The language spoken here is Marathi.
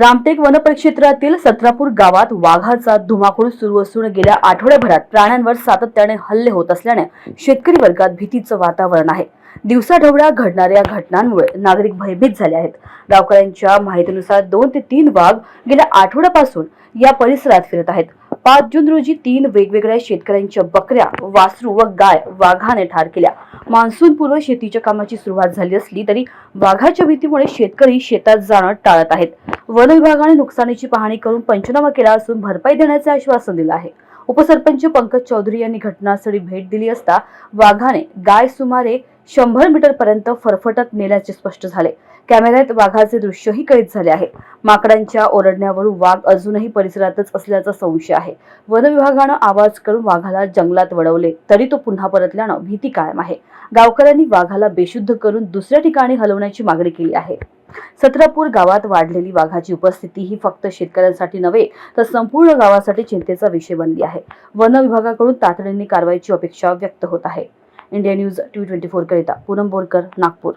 रामटेक वनपरिक्षेत्रातील सत्रापूर गावात वाघाचा धुमाकूळ सुरू असून गेल्या आठवड्याभरात प्राण्यांवर सातत्याने हल्ले होत असल्याने शेतकरी वर्गात भीतीचं वातावरण आहे. दिवसाढवळ्या घडणाऱ्या घटनांमुळे नागरिक भयभीत झाले आहेत. गावकऱ्यांच्या माहितीनुसार दोन ते तीन वाघ गेल्या आठवड्यापासून या परिसरात फिरत आहेत. पाच जून रोजी तीन वेगवेगळ्या शेतकऱ्यांच्या बकऱ्या वासरू व गाय वाघाने ठार केल्या. मान्सूनपूर्व शेतीच्या कामाची सुरुवात झाली असली तरी वाघाच्या भीतीमुळे शेतकरी शेतात जाणं टाळत आहेत. वन विभागाने नुकसानीची पाहणी करून पंचनामा केला असून भरपाई देण्याचे आश्वासन दिलं आहे. उपसरपंच पंकज चौधरी यांनी घटनास्थळी भेट दिली असता वाघाने गाय सुमारे शंभर मीटर पर्यंत फरफटत नेल्याचे स्पष्ट झाले. कॅमेऱ्यात वाघाचे दृश्यही कैद झाले आहे. माकडांच्या ओरडण्यावरून वाघ अजूनही परिसरातच असल्याचा संशय आहे. वन विभागानं आवाज करून वाघाला जंगलात वळवले तरी तो पुन्हा परतल्यानं भीती कायम आहे. गावकऱ्यांनी वाघाला बेशुद्ध करून दुसऱ्या ठिकाणी हलवण्याची मागणी केली आहे. सत्रापूर गावात वाढलेली वाघाची उपस्थिती ही फक्त शेतकऱ्यांसाठी नव्हे तर संपूर्ण गावासाठी चिंतेचा विषय बनली आहे. वन विभागाकडून तातडीने कारवाईची अपेक्षा व्यक्त होत आहे. India news T twenty four करिता पूनम बोरकर नागपूर.